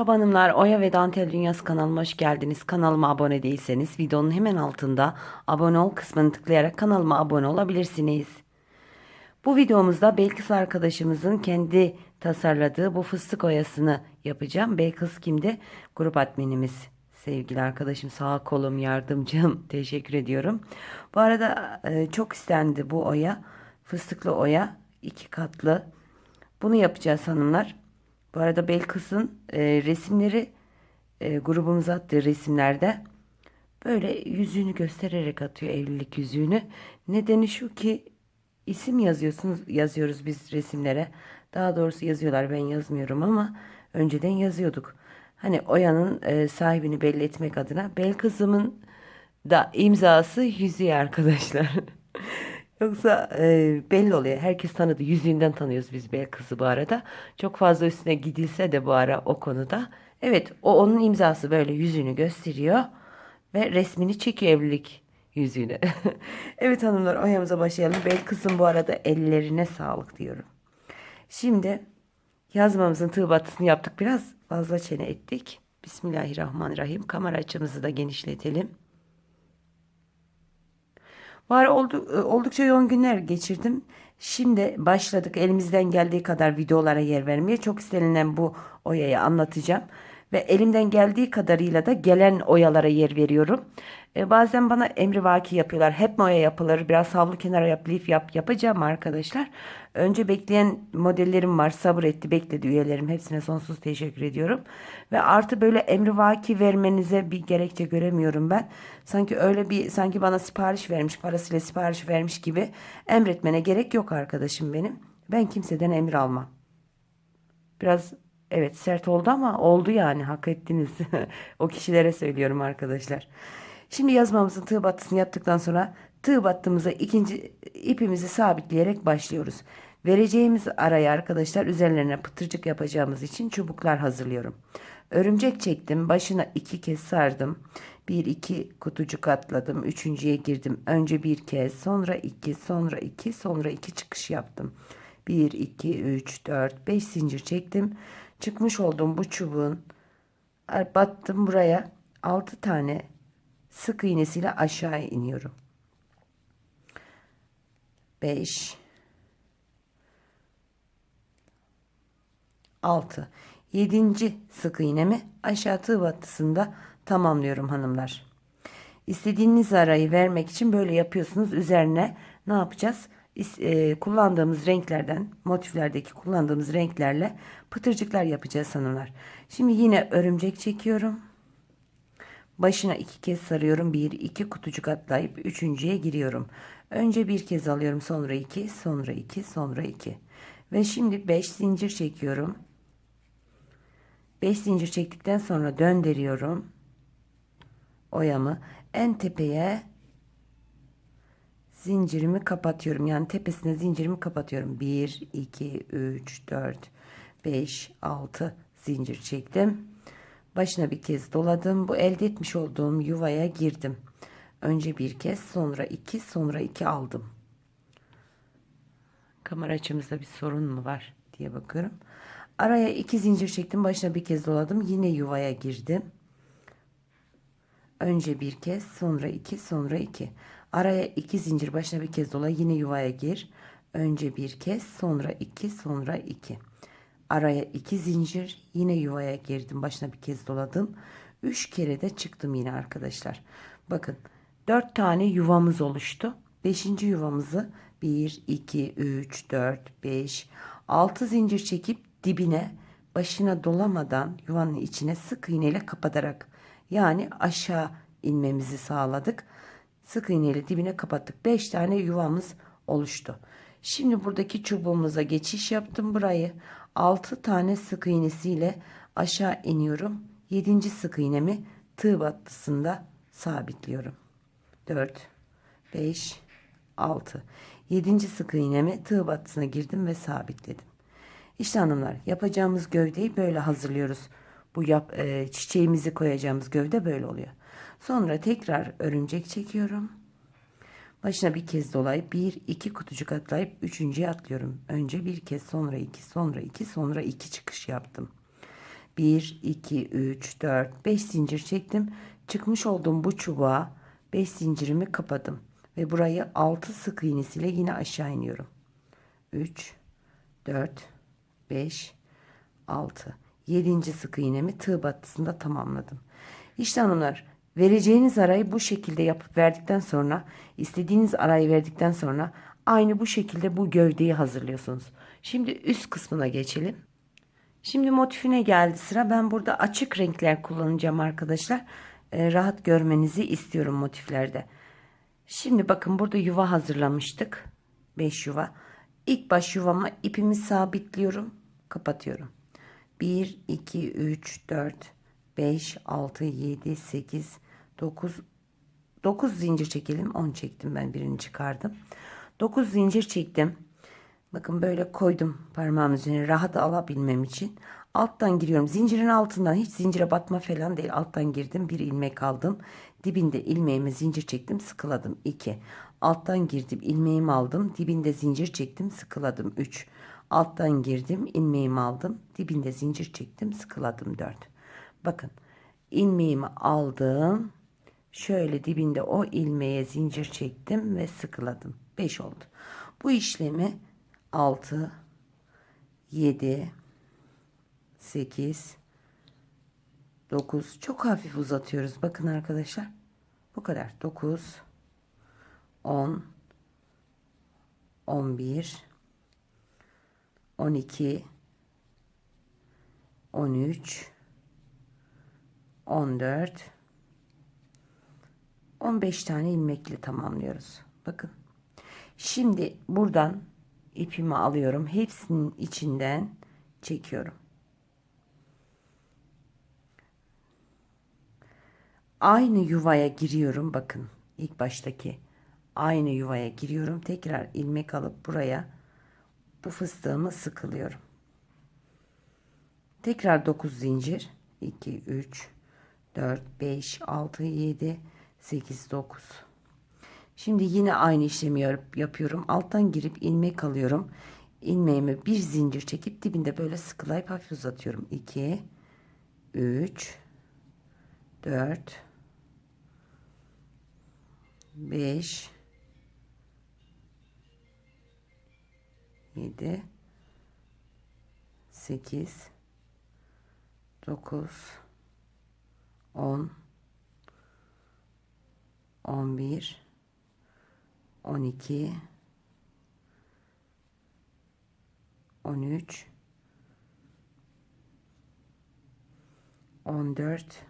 Merhaba hanımlar, Oya ve Dantel Dünyası kanalıma hoş geldiniz. Kanalıma abone değilseniz videonun hemen altında abone ol kısmını tıklayarak kanalıma abone olabilirsiniz. Bu videomuzda Belkıs arkadaşımızın kendi tasarladığı bu fıstık oyasını yapacağım. Belkıs kimdi? Grup adminimiz. Sevgili arkadaşım sağ kolum yardımcım teşekkür ediyorum. Bu arada e, çok istendi bu oya. Fıstıklı oya iki katlı. Bunu yapacağız hanımlar. Bu arada Belkıs'ın e, resimleri e, grubumuza attığı resimlerde böyle yüzüğünü göstererek atıyor evlilik yüzüğünü. Nedeni şu ki isim yazıyorsunuz yazıyoruz biz resimlere. Daha doğrusu yazıyorlar ben yazmıyorum ama önceden yazıyorduk. Hani Oya'nın e, sahibini belli etmek adına Belkıs'ımın da imzası yüzüğü arkadaşlar. Yoksa e, belli oluyor. Herkes tanıdı. Yüzüğünden tanıyoruz biz Belkıs'ı bu arada. Çok fazla üstüne gidilse de bu ara o konuda. Evet o onun imzası böyle yüzüğünü gösteriyor. Ve resmini çekiyor evlilik yüzüğünü. evet hanımlar oyamıza başlayalım. Belkıs'ın bu arada ellerine sağlık diyorum. Şimdi yazmamızın tığ batısını yaptık. Biraz fazla çene ettik. Bismillahirrahmanirrahim. Kamera açımızı da genişletelim. Var oldu, e, oldukça yoğun günler geçirdim. Şimdi başladık elimizden geldiği kadar videolara yer vermeye. Çok istenilen bu oyayı anlatacağım. Ve elimden geldiği kadarıyla da gelen oyalara yer veriyorum. E, bazen bana emri vaki yapıyorlar. Hep mi oya yapılır? Biraz havlu kenara yap, lif yap. Yapacağım arkadaşlar. Önce bekleyen modellerim var. Sabır etti, bekledi üyelerim. Hepsine sonsuz teşekkür ediyorum. Ve artı böyle emri vaki vermenize bir gerekçe göremiyorum ben. Sanki öyle bir, sanki bana sipariş vermiş, parasıyla sipariş vermiş gibi emretmene gerek yok arkadaşım benim. Ben kimseden emir almam. Biraz evet sert oldu ama oldu yani hak ettiniz. o kişilere söylüyorum arkadaşlar. Şimdi yazmamızın tığ battısını yaptıktan sonra tığ battığımıza ikinci ipimizi sabitleyerek başlıyoruz. Vereceğimiz araya arkadaşlar üzerlerine pıtırcık yapacağımız için çubuklar hazırlıyorum. Örümcek çektim. Başına iki kez sardım. Bir iki kutucuk atladım. Üçüncüye girdim. Önce bir kez sonra iki sonra iki sonra iki çıkış yaptım. Bir iki üç dört beş zincir çektim. Çıkmış olduğum bu çubuğun battım buraya altı tane sık iğnesiyle aşağı iniyorum. 5 6 7. sık iğnemi aşağı tığ battısında tamamlıyorum hanımlar. İstediğiniz arayı vermek için böyle yapıyorsunuz. Üzerine ne yapacağız? E, kullandığımız renklerden, motiflerdeki kullandığımız renklerle pıtırcıklar yapacağız hanımlar. Şimdi yine örümcek çekiyorum. Başına iki kez sarıyorum. Bir, iki kutucuk atlayıp üçüncüye giriyorum. Önce bir kez alıyorum. Sonra iki, sonra iki, sonra iki. Ve şimdi beş zincir çekiyorum. Beş zincir çektikten sonra döndürüyorum. Oyamı en tepeye zincirimi kapatıyorum. Yani tepesine zincirimi kapatıyorum. 1, 2, 3, 4, 5, 6 zincir çektim. Başına bir kez doladım. Bu elde etmiş olduğum yuvaya girdim. Önce bir kez sonra iki sonra iki aldım. Kamera açımızda bir sorun mu var diye bakıyorum. Araya iki zincir çektim. Başına bir kez doladım. Yine yuvaya girdim. Önce bir kez sonra iki sonra iki. Araya iki zincir başına bir kez dola yine yuvaya gir. Önce bir kez sonra iki sonra iki. Araya iki zincir yine yuvaya girdim. Başına bir kez doladım. Üç kere de çıktım yine arkadaşlar. Bakın dört tane yuvamız oluştu. Beşinci yuvamızı bir, iki, üç, dört, beş, altı zincir çekip dibine başına dolamadan yuvanın içine sık iğneyle kapatarak yani aşağı inmemizi sağladık. Sık iğneyle dibine kapattık. Beş tane yuvamız oluştu. Şimdi buradaki çubuğumuza geçiş yaptım burayı. 6 tane sık iğnesiyle aşağı iniyorum. 7. sık iğnemi tığ battısında sabitliyorum. 4 5 6 7. sık iğnemi tığ battısına girdim ve sabitledim. İşte hanımlar yapacağımız gövdeyi böyle hazırlıyoruz. Bu yap, e, çiçeğimizi koyacağımız gövde böyle oluyor. Sonra tekrar örümcek çekiyorum. Başına bir kez dolayıp bir iki kutucuk atlayıp üçüncüye atlıyorum. Önce bir kez sonra iki sonra iki sonra iki çıkış yaptım. 1, 2, 3, 4, 5 zincir çektim. Çıkmış olduğum bu çubuğa 5 zincirimi kapadım. Ve burayı 6 sık iğnesiyle yine aşağı iniyorum. 3, 4, 5, 6. 7. sık iğnemi tığ battısında tamamladım. İşte hanımlar vereceğiniz arayı bu şekilde yapıp verdikten sonra istediğiniz arayı verdikten sonra aynı bu şekilde bu gövdeyi hazırlıyorsunuz. Şimdi üst kısmına geçelim. Şimdi motifine geldi sıra. Ben burada açık renkler kullanacağım arkadaşlar. Ee, rahat görmenizi istiyorum motiflerde. Şimdi bakın burada yuva hazırlamıştık. 5 yuva. İlk baş yuvama ipimi sabitliyorum. Kapatıyorum. 1, 2, 3, 4, 5, 6, 7, 8, 9, 9 zincir çekelim. 10 çektim ben birini çıkardım. 9 zincir çektim. Bakın böyle koydum parmağım üzerine rahat alabilmem için. Alttan giriyorum. Zincirin altından hiç zincire batma falan değil. Alttan girdim. Bir ilmek aldım. Dibinde ilmeğimi zincir çektim. Sıkıladım. 2. Alttan girdim. ilmeğimi aldım. Dibinde zincir çektim. Sıkıladım. 3. Alttan girdim. ilmeğimi aldım. Dibinde zincir çektim. Sıkıladım. 4. Bakın. ilmeğimi aldım. Şöyle dibinde o ilmeğe zincir çektim ve sıkıladım. 5 oldu. Bu işlemi 6 7 8 9 çok hafif uzatıyoruz. Bakın arkadaşlar. Bu kadar. 9 10 11 12 13 14 15 tane ilmekle tamamlıyoruz. Bakın. Şimdi buradan ipimi alıyorum. Hepsinin içinden çekiyorum. Aynı yuvaya giriyorum. Bakın ilk baştaki aynı yuvaya giriyorum. Tekrar ilmek alıp buraya bu fıstığımı sıkılıyorum. Tekrar 9 zincir. 2, 3, 4, 5, 6, 7, 8, 9. Şimdi yine aynı işlemi yapıyorum. Alttan girip ilmek alıyorum. İlmeğimi bir zincir çekip dibinde böyle sıkılayıp hafif uzatıyorum. 2 3 4 5 7 8 9 10 11 12 13 14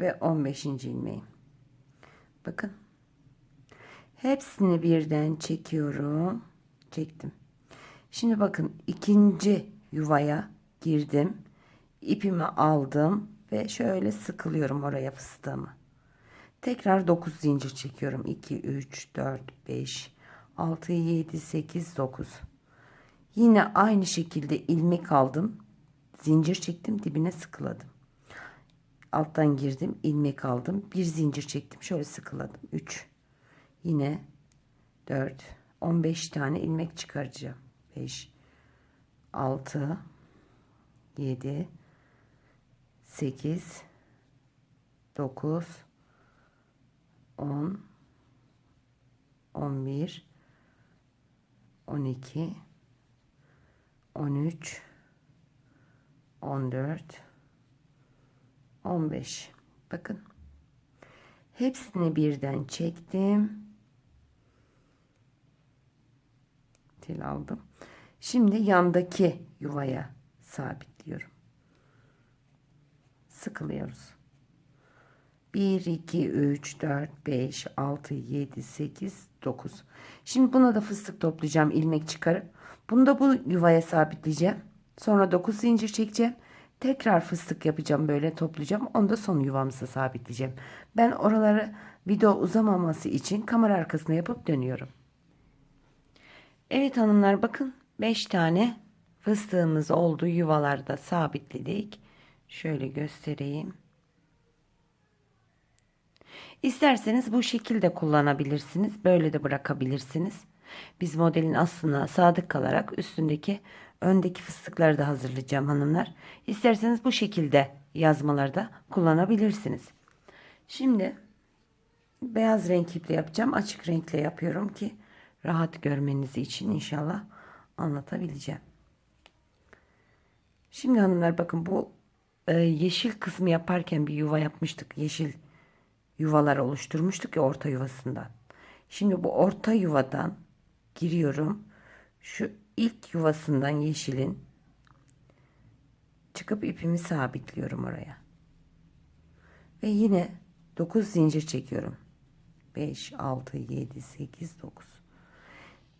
ve 15. ilmeğim. Bakın. Hepsini birden çekiyorum. Çektim. Şimdi bakın ikinci yuvaya girdim. İpimi aldım ve şöyle sıkılıyorum oraya fıstığımı. Tekrar 9 zincir çekiyorum. 2, 3, 4, 5, 6, 7, 8, 9. Yine aynı şekilde ilmek aldım. Zincir çektim. Dibine sıkıladım. Alttan girdim. ilmek aldım. Bir zincir çektim. Şöyle sıkıladım. 3. Yine 4. 15 tane ilmek çıkaracağım. 5, 6, 7, 8, 9, 10 11 12 13 14 15 bakın. Hepsini birden çektim. Tel aldım. Şimdi yandaki yuvaya sabitliyorum sıkılıyoruz 1, 2, 3, 4, 5, 6, 7, 8, 9. Şimdi buna da fıstık toplayacağım ilmek çıkarıp. Bunu da bu yuvaya sabitleyeceğim. Sonra 9 zincir çekeceğim. Tekrar fıstık yapacağım böyle toplayacağım. Onu da son yuvamıza sabitleyeceğim. Ben oraları video uzamaması için kamera arkasına yapıp dönüyorum. Evet hanımlar bakın 5 tane fıstığımız oldu. Yuvalarda sabitledik. Şöyle göstereyim. İsterseniz bu şekilde kullanabilirsiniz. Böyle de bırakabilirsiniz. Biz modelin aslına sadık kalarak üstündeki öndeki fıstıkları da hazırlayacağım hanımlar. İsterseniz bu şekilde yazmalarda kullanabilirsiniz. Şimdi beyaz renk iple yapacağım. Açık renkle yapıyorum ki rahat görmeniz için inşallah anlatabileceğim. Şimdi hanımlar bakın bu e, yeşil kısmı yaparken bir yuva yapmıştık. Yeşil yuvalar oluşturmuştuk ya orta yuvasından. Şimdi bu orta yuvadan giriyorum. Şu ilk yuvasından yeşilin çıkıp ipimi sabitliyorum oraya. Ve yine 9 zincir çekiyorum. 5, 6, 7, 8, 9.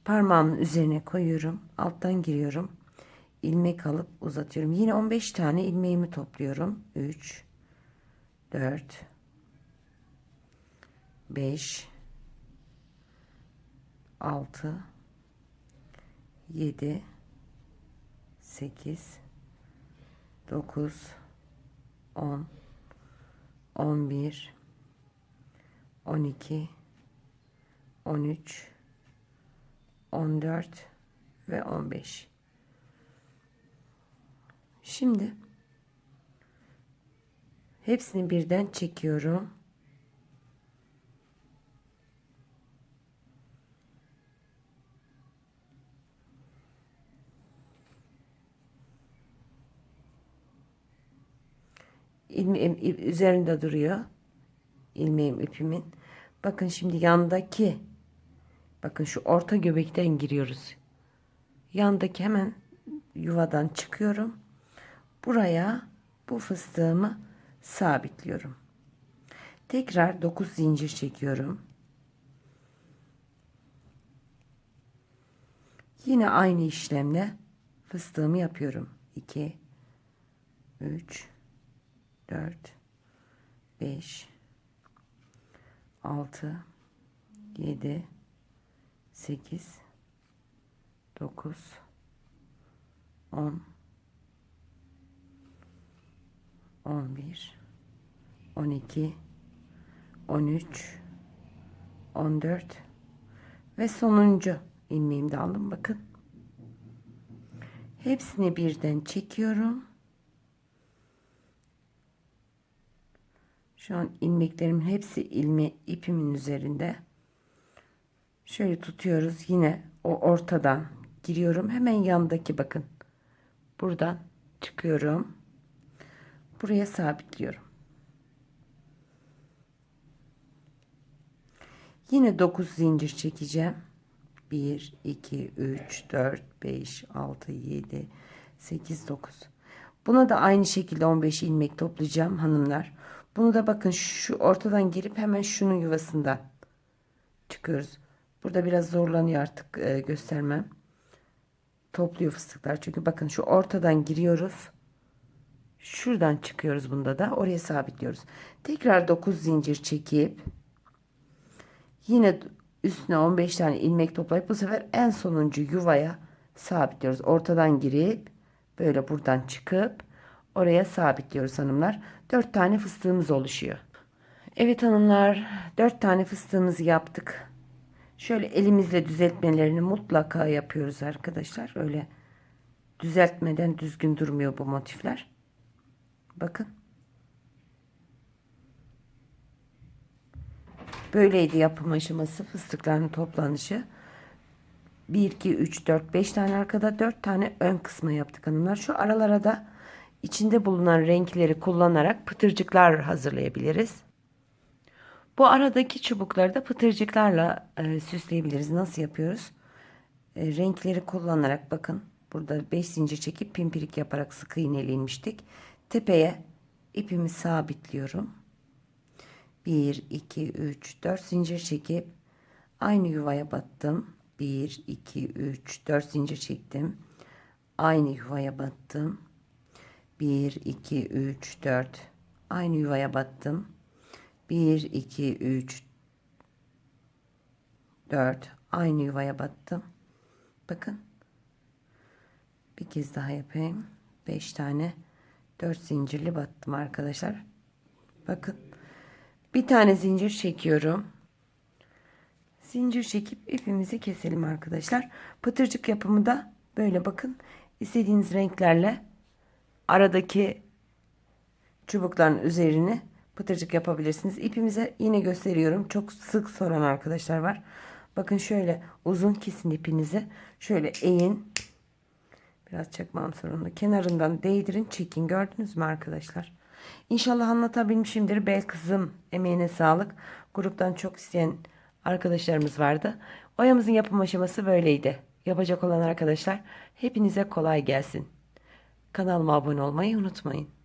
Parmağımın üzerine koyuyorum. Alttan giriyorum. İlmek alıp uzatıyorum. Yine 15 tane ilmeğimi topluyorum. 3, 4, 5, 6, 7, 8, 9, 10, 11, 12, 13, 14 ve 15. Şimdi hepsini birden çekiyorum. ilmeğim üzerinde duruyor. ilmeğim ipimin. Bakın şimdi yandaki bakın şu orta göbekten giriyoruz. Yandaki hemen yuvadan çıkıyorum. Buraya bu fıstığımı sabitliyorum. Tekrar 9 zincir çekiyorum. Yine aynı işlemle fıstığımı yapıyorum. 2 3 4 5 6 7 8 9 10 11 12 13 14 ve sonuncu ilmeğimi de aldım bakın hepsini birden çekiyorum Şu an ilmeklerimin hepsi ilme ipimin üzerinde. Şöyle tutuyoruz. Yine o ortadan giriyorum. Hemen yandaki bakın. Buradan çıkıyorum. Buraya sabitliyorum. Yine 9 zincir çekeceğim. 1 2 3 4 5 6 7 8 9. Buna da aynı şekilde 15 ilmek toplayacağım hanımlar. Bunu da bakın şu ortadan girip hemen şunun yuvasından çıkıyoruz. Burada biraz zorlanıyor artık e, göstermem. Topluyor fıstıklar. Çünkü bakın şu ortadan giriyoruz. Şuradan çıkıyoruz bunda da. Oraya sabitliyoruz. Tekrar 9 zincir çekip yine üstüne 15 tane ilmek toplayıp bu sefer en sonuncu yuvaya sabitliyoruz. Ortadan girip böyle buradan çıkıp oraya sabitliyoruz hanımlar. 4 tane fıstığımız oluşuyor. Evet hanımlar 4 tane fıstığımızı yaptık. Şöyle elimizle düzeltmelerini mutlaka yapıyoruz arkadaşlar. Öyle düzeltmeden düzgün durmuyor bu motifler. Bakın. Böyleydi yapım aşaması fıstıkların toplanışı. 1, 2, 3, 4, 5 tane arkada 4 tane ön kısmı yaptık hanımlar. Şu aralara da içinde bulunan renkleri kullanarak pıtırcıklar hazırlayabiliriz. Bu aradaki çubukları da pıtırcıklarla e, süsleyebiliriz. Nasıl yapıyoruz? E, renkleri kullanarak bakın burada 5 zincir çekip pimpirik yaparak sık iğneli inmiştik. Tepeye ipimi sabitliyorum. 1, 2, 3, 4 zincir çekip aynı yuvaya battım. 1, 2, 3, 4 zincir çektim. Aynı yuvaya battım. 1, 2, 3, 4. Aynı yuvaya battım. 1, 2, 3, 4. Aynı yuvaya battım. Bakın. Bir kez daha yapayım. 5 tane 4 zincirli battım arkadaşlar. Bakın. Bir tane zincir çekiyorum. Zincir çekip ipimizi keselim arkadaşlar. Pıtırcık yapımı da böyle bakın. istediğiniz renklerle aradaki çubukların üzerini pıtırcık yapabilirsiniz. İpimize yine gösteriyorum. Çok sık soran arkadaşlar var. Bakın şöyle uzun kesin ipinizi şöyle eğin. Biraz çakmam sorunlu. Kenarından değdirin çekin. Gördünüz mü arkadaşlar? İnşallah anlatabilmişimdir. Bel kızım emeğine sağlık. Gruptan çok isteyen arkadaşlarımız vardı. Oyamızın yapım aşaması böyleydi. Yapacak olan arkadaşlar hepinize kolay gelsin. Kanalıma abone olmayı unutmayın.